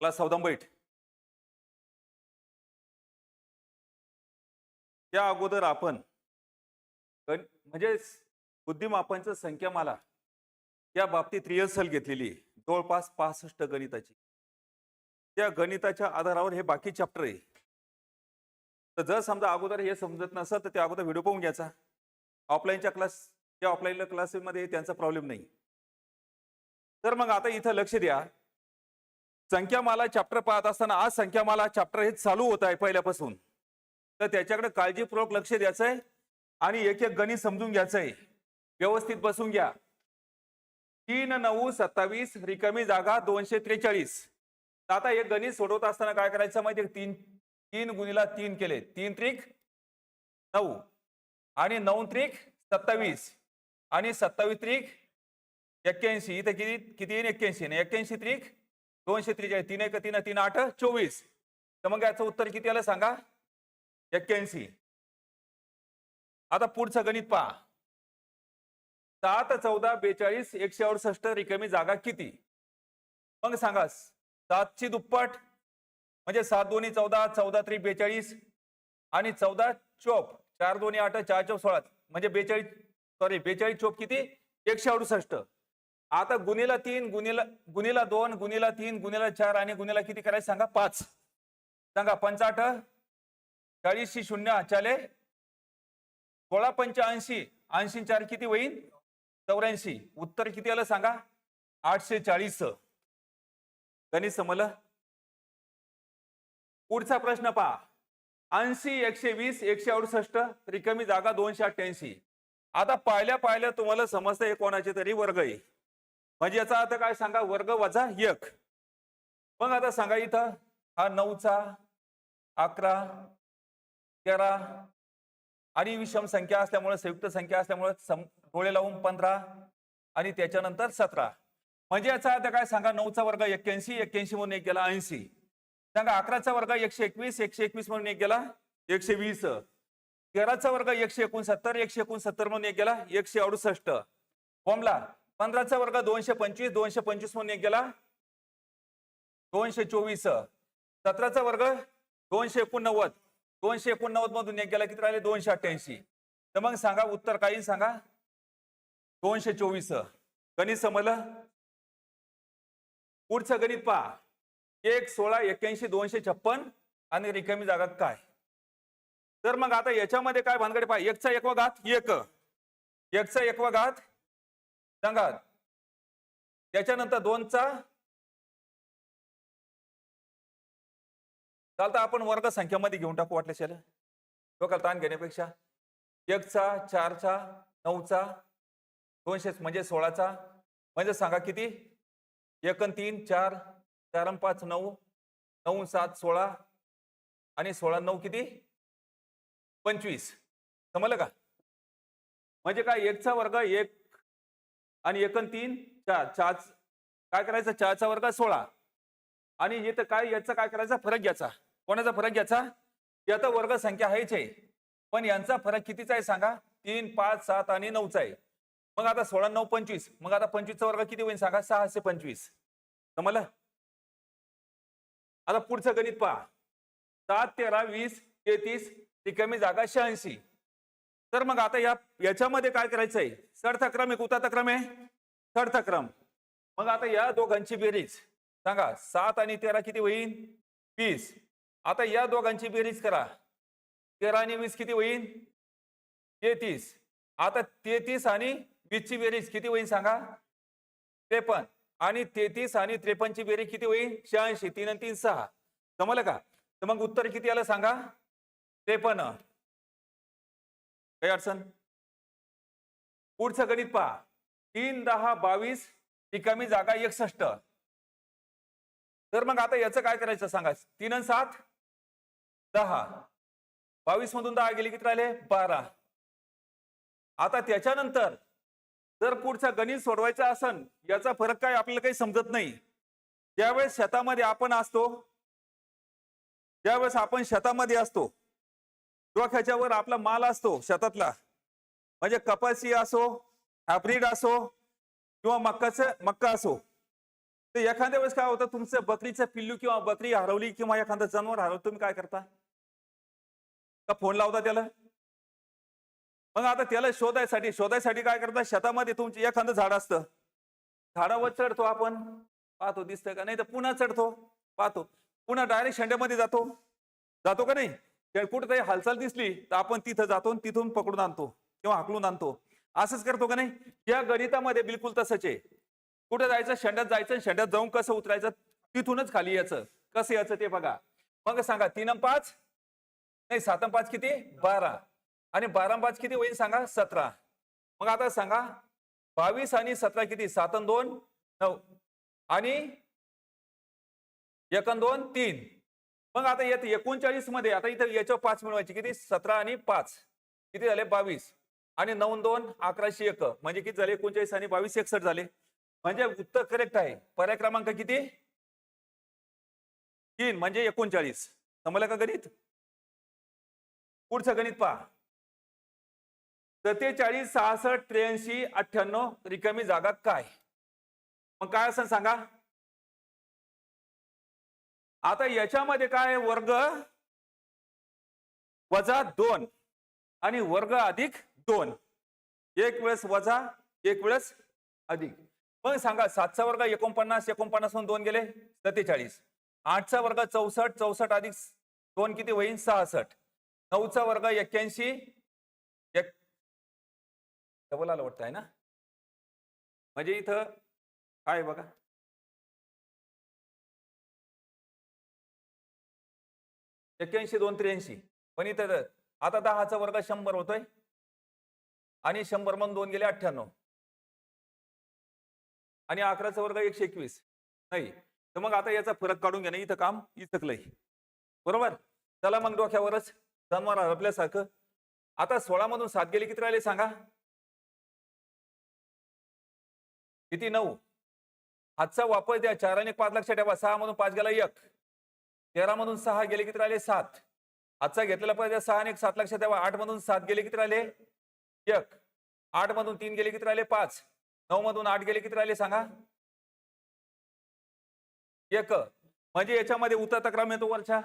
Class सावधान बैठ. त्या अगोदर आपण म्हणजे म्हणजे संख्या संख्यामाला या बाबतीत रिहर्सल घेतलेली जवळपास पासष्ट गणिताची. त्या गणिताच्या आधारावर हे बाकी चॅप्टर आहे. तर जर समजा अगोदर हे समजत नसेल तर त्या अगोदर व्हिडिओ पाहून घ्यायचा. ऑफलाईनच्या क्लास या ऑफलाईनला क्लासमध्ये त्यांचा प्रॉब्लेम नाही. तर मग आता इथं लक्ष द्या. संख्यामाला चॅप्टर पाहत असताना आज संख्यामाला चॅप्टर हे चालू होत आहे पहिल्यापासून. तर त्याच्याकडे काळजीपूर्वक लक्ष द्यायचं आहे आणि एक एक गणित समजून घ्यायचं आहे व्यवस्थित बसून घ्या. तीन नऊ सत्तावीस रिकामी जागा दोनशे त्रेचाळीस. तर आता एक गणित सोडवत असताना काय करायचं माहिती आहे तीन तीन गुणीला तीन केले. तीन त्रिक नऊ. आणि नऊ त्रिक सत्तावीस. आणि सत्तावीस त्रिक एक्क्याऐंशी. इथं किती किती येईन? एक्क्याऐंशी. आणि एक्क्याऐंशी त्रिक दोनशे त्रेचाळीस तीन एक तीन तीन आठ चोवीस. तर मग याचं उत्तर किती आलं सांगा? एक्क्याऐंशी. आता पुढचं गणित पहा. सात चौदा बेचाळीस एकशे अडुसष्ट रिकामी जागा किती? मग सांगा सातची दुप्पट म्हणजे सात दोन्ही चौदा चौदा त्रि बेचाळीस आणि चौदा चोप. चार दोन्ही आठ चार चोप सोळा. म्हणजे बेचाळीस सॉरी बेचाळीस चोप किती? एकशे अडुसष्ट. आता गुन्हेला तीन गुन्हेला गुन्हेला दोन गुन्हेला तीन गुन्हेला चार आणि गुन्हेला किती करायचं सांगा? पाच. सांगा पंचाठ चाळीसशी शून्य चाले. सोळा पंच्याऐंशी ऐंशी चार किती होईल चौऱ्याऐंशी. उत्तर किती आलं सांगा? आठशे चाळीस. गणित समलं पुढचा प्रश्न पहा. ऐंशी एकशे वीस एकशे अडुसष्ट रिकामी जागा दोनशे अठ्ठ्याऐंशी. आता पाहिल्या पाहिल्या तुम्हाला समजतं हे कोणाचे तरी वर्ग आहे. म्हणजे याचा अर्थ काय? सांगा वर्ग वजा एक. मग आता सांगा इथं हा नऊचा अकरा तेरा आणि विषम संख्या असल्यामुळे संयुक्त संख्या असल्यामुळे सम डोळे लावून पंधरा आणि त्याच्यानंतर सतरा. म्हणजे याचा अर्थ काय? सांगा नऊचा वर्ग एक्क्याऐंशी एक्क्याऐंशी म्हणून एक गेला ऐंशी. सांगा अकराचा वर्ग एकशे एकवीस एकशे एकवीस म्हणून एक गेला एकशे वीस. तेराचा वर्ग एकशे एकोणसत्तर एकशे एकोणसत्तर म्हणून एक गेला एकशे अडुसष्ट. बॉम्बला पंधराचा वर्ग दोनशे पंचवीस दोनशे पंचवीस म्हणून एक गेला. दोनशे चोवीस. सतराचा वर्ग दोनशे एकोणनव्वद. दोनशे एकोणनव्वद मधून एक गेला किती राहिले? दोनशे अठ्ठ्याऐंशी. तर मग सांगा उत्तर काही सांगा. दोनशे चोवीस. गणित समजलं? पुढचं गणित पहा. एक सोळा एक्क्याऐंशी दोनशे छप्पन आणि रिकामी जागा काय? तर मग आता याच्यामध्ये काय भानगडे पहा. एकचा एकवा घात एक. एकचा एकवा घात सांगा. त्याच्यानंतर दोनचा. चालतं आपण वर्ग संख्यामध्ये घेऊन टाकू वाटल्याशिवाय डोक्याला ताण घेण्यापेक्षा. एकचा चारचा नऊचा दोनशे म्हणजे सोळाचा. म्हणजे सांगा किती? एक तीन चार. चार पाच नऊ. नऊ सात सोळा. आणि सोळा नऊ किती? पंचवीस. समजलं का? म्हणजे काय एकचा वर्ग एक आणि एकन तीन चार चार काय करायचं? चारचा वर्ग सोळा. आणि येतं काय याचा काय करायचा? फरक घ्यायचा. कोणाचा फरक घ्यायचा? याचा वर्ग संख्या आहेच आहे. पण यांचा फरक कितीचा आहे सांगा? तीन पाच सात आणि नऊचा आहे. मग आता सोळा नऊ पंचवीस. मग आता पंचवीसचा वर्ग किती होईल सांगा? सहाशे पंचवीस. समजलं? आता पुढचं गणित पहा. सात तेरा वीस तेहतीस रिकामी जागा शहाऐंशी. तर मग आता या याच्यामध्ये काय करायचं आहे चढता एक आहे. आहे चढता मग आता या दोघांची बेरीज. सांगा सात आणि तेरा किती होईल वीस. आता या दोघांची बेरीज करा. तेरा आणि वीस किती होईल तेहतीस. आता तेहतीस आणि वीसची बेरीज किती होईल सांगा? त्रेपन्न. आणि तेहतीस आणि त्रेपन्नची बेरीज किती होईल शहाऐंशी. तीन आणि तीन सहा. समजलं का? तर मग उत्तर किती आलं सांगा? त्रेपन्न. काही अडचण? पुढचं गणित पहा. तीन दहा बावीस रिकामी जागा एकसष्ट. तर मग आता याचं काय करायचं सांगा तीन आणि सात? दहा. बावीस मधून दहा गेले किती राहिले? बारा. आता त्याच्यानंतर जर पुढचं गणित सोडवायचं असन याचा फरक काय आपल्याला काही समजत नाही. त्यावेळेस शेतामध्ये आपण असतो ज्यावेळेस आपण शेतामध्ये असतो डोक्याच्या वर आपला माल असतो शेतातला. म्हणजे कपाशी असो हायब्रीड असो किंवा मक्काचं मक्का असो. तर एखाद्या वेळेस काय होतं तुमचं बकरीचं पिल्लू किंवा बकरी हरवली किंवा एखादं जनावर हरवलं तुम्ही काय करता? का फोन लावता त्याला? मग आता त्याला शोधायसाठी शोधायसाठी काय करता? शेतामध्ये तुमचं एखादं झाड असतं. झाडावर चढतो आपण. पाहतो दिसतं का? नाही तर पुन्हा चढतो. पाहतो. पुन्हा डायरेक्ट शेंड्यामध्ये जातो. जातो का नाही? त्या कुठेतरी हालचाल दिसली तर आपण तिथं जातो आणि तिथून पकडून आणतो किंवा हाकलून आणतो. असंच करतो का नाही? या गणितामध्ये बिलकुल तसंच आहे. कुठे जायचं? शेंड्यात जायचं शेंड्यात जाऊन कसं उतरायचं? तिथूनच खाली यायचं. कसं यायचं ते बघा. मग सांगा तीन पाच? नाही सात पाच किती? बारा. आणि बारा पाच किती होईल सांगा? सतरा. मग आता सांगा बावीस आणि सतरा किती? सात दोन? नऊ. आणि एक दोन? तीन. मग आता येत एकोणचाळीसमध्ये आता इथं याच्यावर पाच मिळवायचे. किती? सतरा आणि पाच. किती झाले? बावीस. आणि नऊ दोन अकराशे एक. म्हणजे किती झाले? एकोणचाळीस आणि बावीस एकसठ झाले. म्हणजे उत्तर करेक्ट आहे. पर्याय क्रमांक किती? तीन म्हणजे एकोणचाळीस. समजलं का गणित? पुढचं गणित पहा. सत्तेचाळीस सहासष्ट त्र्याऐंशी अठ्ठ्याण्णव रिकामी जागा काय? मग काय असं सांगा? आता याच्यामध्ये काय वर्ग वजा दोन. आणि वर्ग अधिक दोन. एक वेळेस वजा एक वेळेस अधिक. मग सांगा सातचा वर्ग एकोणपन्नास एकोणपन्नास म्हणून दोन गेले सत्तेचाळीस. आठचा वर्ग चौसष्ट चौसष्ट अधिक दोन किती होईल सहासष्ट. नऊचा वर्ग एक्क्याऐंशी एक डबल आलं वाटतं आहे ना? म्हणजे इथं काय बघा? एक्क्याऐंशी दोन त्र्याऐंशी. पण इथं आता दहाचा वर्ग शंभर होतोय. आणि शंभर म्हणून दोन गेले अठ्ठ्याण्णव. आणि अकराचा वर्ग एकशे एकवीस. नाही. तर मग आता याचा फरक काढून घेणं इथं काम इथकलंय. बरोबर? चला मग डोक्यावरच. जन्माला हरपल्यासारखं आता सोळा मधून सात गेले किती राहिले सांगा? किती? नऊ. हातचा वापर द्या. चार आणि पाच लक्षात ठेवा. सहा मधून पाच गेला एक. तेरा मधून सहा गेले किती राहिले? सात. आजचा घेतलेला पाहिजे सहा आणि एक सात लक्षात द्यावा आठ मधून सात गेले किती राहिले? एक. आठ मधून तीन गेले किती राहिले? पाच. नऊ मधून आठ गेले किती राहिले? सांगा. एक. म्हणजे याच्यामध्ये उतरता क्रम येतो वरच्या.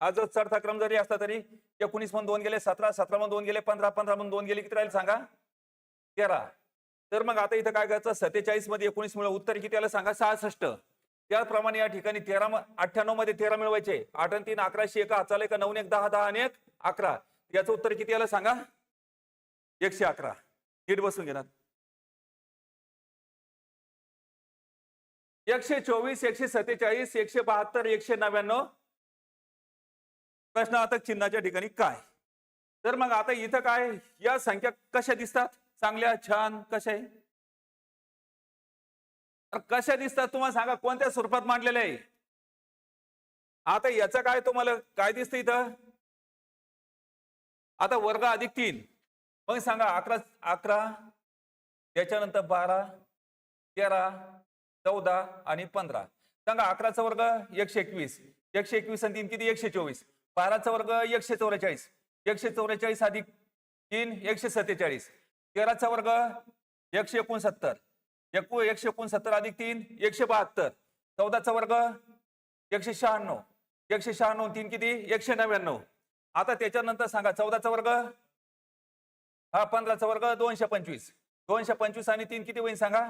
आज जर चढता क्रम जरी असला तरी एकोणीस मधून दोन गेले सतरा. सतरा मधून दोन गेले पंधरा. पंधरा म्हणून दोन गेले किती राहिले? सांगा. तेरा. तर मग आता इथं काय करायचं? सत्तेचाळीसमध्ये एकोणीस मुळे उत्तर किती आलं? सांगा. सहासष्ट. त्याप्रमाणे या ठिकाणी तेरा अठ्ठ्याण्णवमध्ये तेरा मिळवायचे. आठ आणि तीन अकराशे एक चालेल का नऊ एक दहा दहा आणि एक अकरा. याचं उत्तर किती आलं सांगा? एकशे अकरा. नीट बसून घेणार एकशे चोवीस एकशे सत्तेचाळीस एकशे बहात्तर एकशे नव्याण्णव. प्रश्नार्थक चिन्हाच्या ठिकाणी काय? तर मग आता इथं काय? या संख्या कशा दिसतात? चांगल्या छान कशा आहे? कशा दिसतात तुम्हाला सांगा कोणत्या स्वरूपात मांडलेलं आहे? आता याचं काय तुम्हाला काय दिसतं इथं? आता वर्ग अधिक तीन. मग सांगा अकरा अकरा त्याच्यानंतर बारा तेरा चौदा आणि पंधरा. सांगा अकराचा वर्ग एकशे एकवीस. एकशे एकवीस आणि तीन किती? एकशे चोवीस. बाराचा वर्ग एकशे चौवेचाळीस. एकशे चौवेचाळीस अधिक तीन एकशे सत्तेचाळीस. तेराचा वर्ग एकशे एकोणसत्तर. एकू एकशे एकोणसत्तर अधिक तीन एकशे बहात्तर. चौदाचा वर्ग एकशे शहाण्णव. एकशे शहाण्णव तीन किती? एकशे नव्याण्णव. आता त्याच्यानंतर सांगा चौदाचा वर्ग हा पंधराचा वर्ग दोनशे पंचवीस. दोनशे पंचवीस आणि तीन किती होईल सांगा?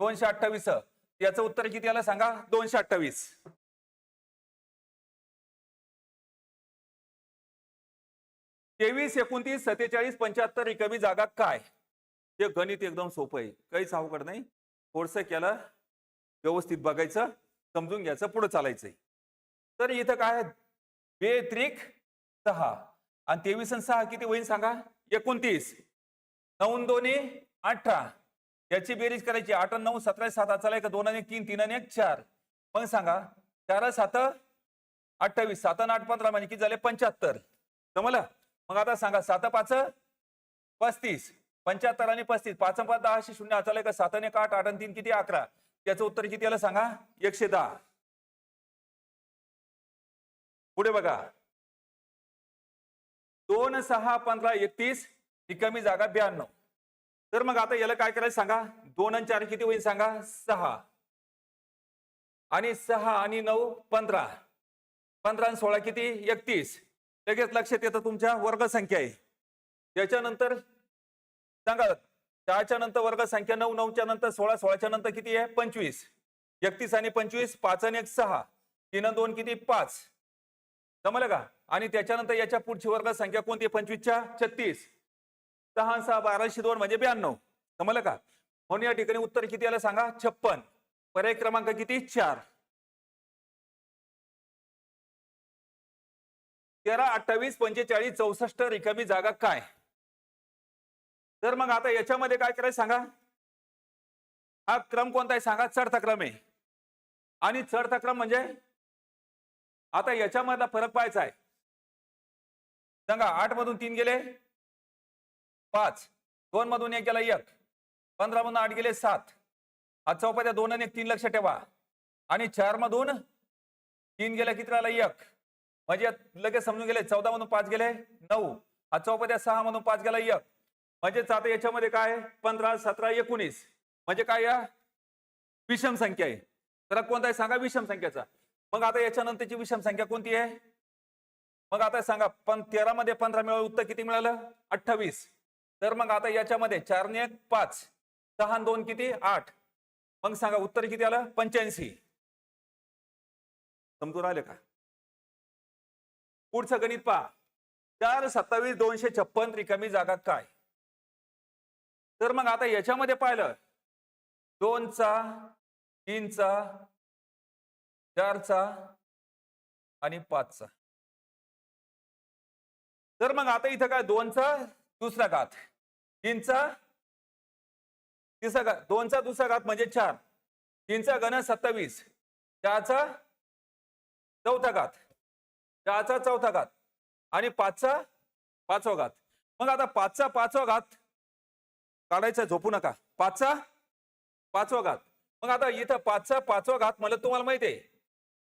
दोनशे अठ्ठावीस. याचं उत्तर किती आलं सांगा? दोनशे अठ्ठावीस. तेवीस एकोणतीस सत्तेचाळीस पंच्याहत्तर रिकामी जागा काय? ते गणित एकदम सोपं आहे. काहीच अवघड नाही. थोडस केलं व्यवस्थित बघायचं समजून घ्यायचं पुढे चालायचंय तर इथं काय आहे? बेत्रिक सहा. आणि तेवीस आणि सहा किती होईल सांगा? एकोणतीस. नऊ दोन्ही अठरा. याची बेरीज करायची. आठ नऊ सतरा सात. चालाय का? दोन आणि तीन तीन आणि एक चार. मग सांगा. चार सात अठ्ठावीस. सात आणि आठ पंधरा म्हणजे किती झाले? पंच्याहत्तर. जमलं? मग आता सांगा. सात पाच पस्तीस. पंच्याहत्तर आणि पस्तीस. पाच पाच दहाशे शून्य चालाय का सातने का आठ आठ आणि तीन किती? अकरा. त्याचं उत्तर किती आलं सांगा? एकशे दहा. पुढे बघा. दोन सहा पंधरा एकतीस रिकामी जागा ब्याण्णव. तर मग आता याला काय करायचं सांगा? दोन आणि चार किती होईल सांगा? सहा. आणि सहा आणि नऊ पंधरा. पंधरा आणि सोळा किती? एकतीस. लगेच लक्षात येतं तुमच्या वर्ग संख्या आहे. त्याच्यानंतर सांगा चारच्या नंतर वर्ग संख्या नऊ नऊच्या नंतर सोळा सोळाच्या नंतर किती आहे? पंचवीस. एकतीस आणि पंचवीस पाच आणि एक सहा. तीन दोन किती? पाच. जमलं का? आणि त्याच्यानंतर याच्या पुढची वर्ग संख्या कोणती आहे? पंचवीसच्या? छत्तीस. सहा सहा बाराशे दोन म्हणजे ब्याण्णव. जमलं का? म्हणून या ठिकाणी उत्तर किती आलं सांगा? छप्पन. पर्याय क्रमांक किती? चार. तेरा अठ्ठावीस पंचेचाळीस चौसष्ट रिकामी जागा काय? तर मग आता याच्यामध्ये काय करायचं सांगा? हा क्रम कोणता आहे सांगा? चढता क्रम आहे. आणि चढता क्रम म्हणजे? आता याच्यामधला फरक पाहायचा आहे. सांगा आठ मधून तीन गेले पाच. दोन मधून एक गेला एक. पंधरा मधून आठ गेले सात. हा चौपात्या दोन आणि एक तीन लक्ष ठेवा. आणि चार मधून तीन गेल्या किती राहिला? एक. म्हणजे लगेच समजून गेले चौदा मधून पाच गेले नऊ. हा चौपात्या सहा मधून पाच गेला एक. म्हणजेच आता याच्यामध्ये काय पंधरा सतरा एकोणीस. म्हणजे काय या? विषम संख्या आहे. तर कोणता आहे? सांगा विषम संख्याचा. मग आता याच्यानंतरची विषम संख्या कोणती आहे? मग आता सांगा पण तेरा मध्ये पंधरा मिळालं उत्तर किती मिळालं? अठ्ठावीस. तर मग आता याच्यामध्ये चारने एक पाच. सहा दोन किती? आठ. मग सांगा उत्तर किती आलं? पंच्याऐंशी. समजून आले का? पुढचं गणित पहा. चार सत्तावीस दोनशे छप्पन रिकामी जागा काय? तर मग आता याच्यामध्ये पाहिलं दोनचा तीनचा चारचा आणि पाचचा. तर मग आता इथं काय दोनचा दुसरा घात. तीनचा तिसरा घात. दोनचा दुसरा घात म्हणजे चार. तीनचा घन सत्तावीस. चारचा चौथा घात. चारचा चौथा घात. आणि पाचचा पाचवा घात. मग आता पाचचा पाचवा घात काढायचा झोपू नका. पाचचा? पाचवा घात. मग आता इथं पाचचा पाचवा घात मला तुम्हाला माहिती आहे.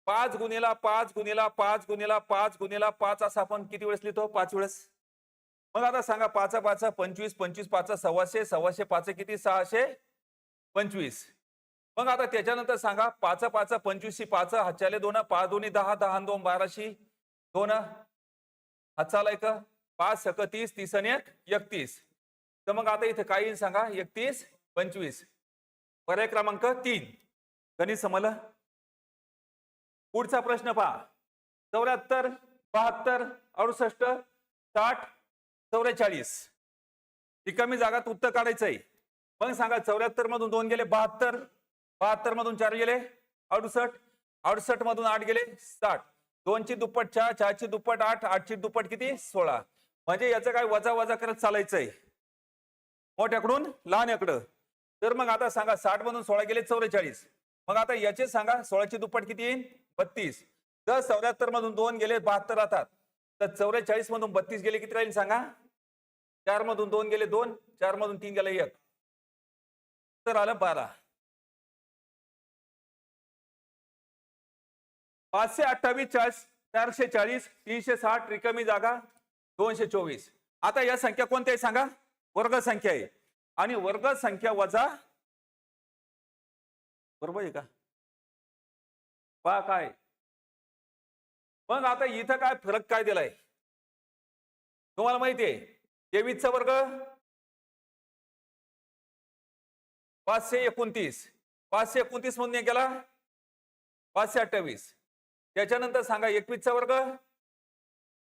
पाच गुन्हेला पाच गुन्हेला पाच गुन्हेला पाच गुन्हेला पाच असा आपण किती वेळेस लिहितो? पाच वेळेस. मग आता सांगा पाचा पाचा पंचवीस पंचवीस पाच सव्वाशे सव्वाशे पाच किती? सहाशे पंचवीस. मग आता त्याच्यानंतर सांगा पाच पाच पंचवीस पाच हातच्याले दोन पाच दोन्ही दहा दहा दोन बाराशे दोन. हातचाला एक पाच सक तीस तीस आणि एक एकतीस. तर मग आता इथे काय येईल सांगा? एकतीस पंचवीस. पर्याय क्रमांक तीन. गणित समजलं? पुढचा प्रश्न पहा. चौऱ्याहत्तर बहात्तर अडुसष्ट साठ चौवेचाळीस रिकामी जागात उत्तर काढायचं आहे मग सांगा चौऱ्याहत्तर मधून दोन गेले बहात्तर. बहात्तर मधून चार गेले अडुसष्ट. अडुसष्ट मधून आठ गेले साठ. दोनची दुप्पट चार चारची दुप्पट आठ आठची दुप्पट किती? सोळा. म्हणजे याचं काय वजा वजा करत चालायचंय. मोठ्याकडून लहान्याकडं. तर मग आता सांगा साठ मधून सोळा गेले चौवेचाळीस. मग आता याचे सांगा सोळाची दुप्पट किती येईल बत्तीस. जर चौऱ्याहत्तर मधून दोन गेले बहात्तर राहतात. तर चौवेचाळीस मधून बत्तीस गेले किती राहील सांगा? चार मधून दोन गेले दोन. चार मधून तीन गेले एक. तर आलं बारा. पाचशे अठ्ठावीस चाळीस चारशे चाळीस तीनशे साठ रिकामी जागा दोनशे चोवीस. आता या संख्या कोणत्या आहे सांगा? वर्ग संख्या आहे. आणि वर्ग संख्या वजा बरोबर आहे का? पहा काय. मग आता इथं काय फरक काय दिलाय? तुम्हाला माहिती आहे तेवीसचा वर्ग पाचशे एकोणतीस. पाचशे एकोणतीस म्हणून एक गेला पाचशे अठ्ठावीस. त्याच्यानंतर सांगा एकवीसचा वर्ग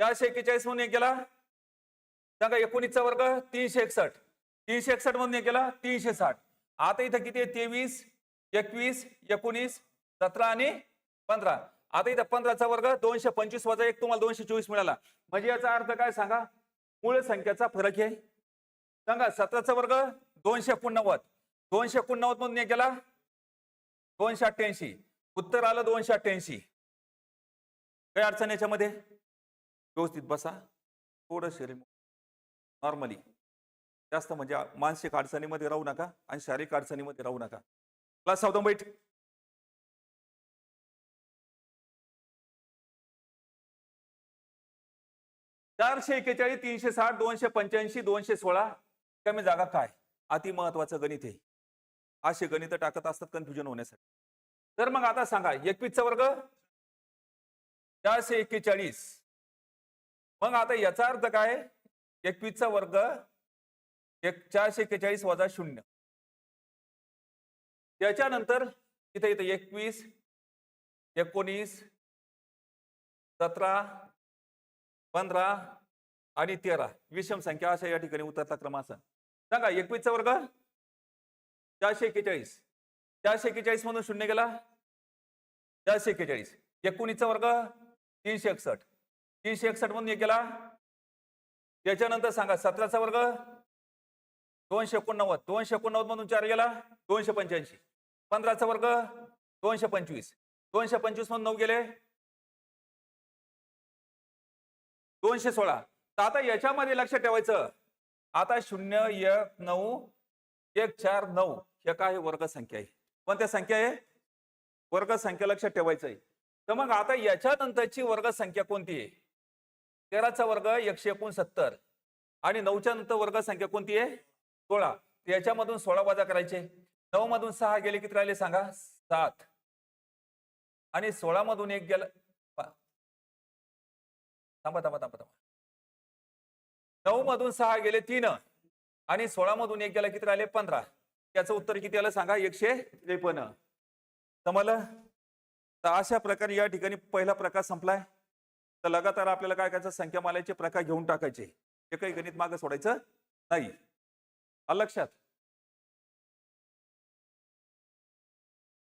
चारशे एक्केचाळीस म्हणून एक गेला सांगा एकोणीसचा वर्ग तीनशे एकसष्ट. तीनशे एकसष्ट मधून एक तीनशे साठ. आता इथं किती आहे? तेवीस एकवीस एकोणीस सतरा आणि पंधरा. आता इथं पंधराचा वर्ग दोनशे पंचवीस वजा एक तुम्हाला दोनशे चोवीस मिळाला. म्हणजे याचा अर्थ काय सांगा? मूळ संख्येचा फरक आहे सांगा सतराचा वर्ग दोनशे एकोणनव्वद. दोनशे एकोणनव्वद मधून एक गेला दोनशे अठ्ठ्याऐंशी. उत्तर आलं दोनशे अठ्ठ्याऐंशी. काही अडचण याच्यामध्ये? व्यवस्थित बसा. थोडं शरीर नॉर्मली जास्त म्हणजे मानसिक अडचणीमध्ये राहू नका आणि शारीरिक अडचणीमध्ये राहू नका. क्लास सावधान बैठ चारशे एक्केचाळीस तीनशे साठ दोनशे पंच्याऐंशी दोनशे सोळा. कमी जागा काय? अति महत्वाचं गणित आहे असे गणित टाकत असतात कन्फ्युजन होण्यासाठी. तर मग आता सांगा एकवीसचा वर्ग? चारशे एक्केचाळीस. मग आता याचा अर्थ काय? एकवीसचा वर्ग एक चारशे एक्केचाळीस वजा शून्य. त्याच्यानंतर इथे इथे एकवीस एकोणीस सतरा पंधरा आणि तेरा. विषम संख्या अशा या ठिकाणी उतरता क्रम असा. सांगा एकवीसचा वर्ग? चारशे एक्केचाळीस. चारशे एक्केचाळीस मधून शून्य गेला? चारशे एक्केचाळीस. एकोणीसचा वर्ग? तीनशे एकसष्ट. तीनशे एकसष्ट मधून एक गेला? त्याच्यानंतर सांगा सतराचा वर्ग? दोनशे एकोणनव्वद. दोनशे एकोणनव्वद मधून चार गेला दोनशे पंच्याऐंशी. पंधराचा वर्ग? दोनशे पंचवीस. दोनशे पंचवीस मधून नऊ गेले. दोनशे सोळा. तर आता याच्यामध्ये लक्ष ठेवायचं. आता शून्य एक नऊ एक चार नऊ. हे काय वर्ग संख्या आहे. कोणत्या संख्या आहे? वर्ग संख्या लक्षात ठेवायचं आहे. तर मग आता याच्यानंतरची वर्ग संख्या कोणती आहे? तेराचा वर्ग एकशे एकोणसत्तर आणि नऊच्या नंतर वर्ग संख्या कोणती आहे? सोळा. याच्यामधून सोळा वजा करायचे. नऊ मधून सहा गेले किती राहिले सांगा? सात. आणि सोळा मधून एक गेला थांबा थांबा थांबा थांबा. नऊ मधून सहा गेले तीन आणि सोळा मधून एक गेला किती राहिले? पंधरा. त्याचं उत्तर किती आलं सांगा? एकशे त्रेपन्न. समजलं? तर अशा प्रकारे या ठिकाणी पहिला प्रकार संपलाय. तर लगातार आपल्याला काय करायचं? संख्या मालाचे प्रकार घेऊन टाकायचे. हे काही गणित मागे सोडायचं नाही. लक्षात?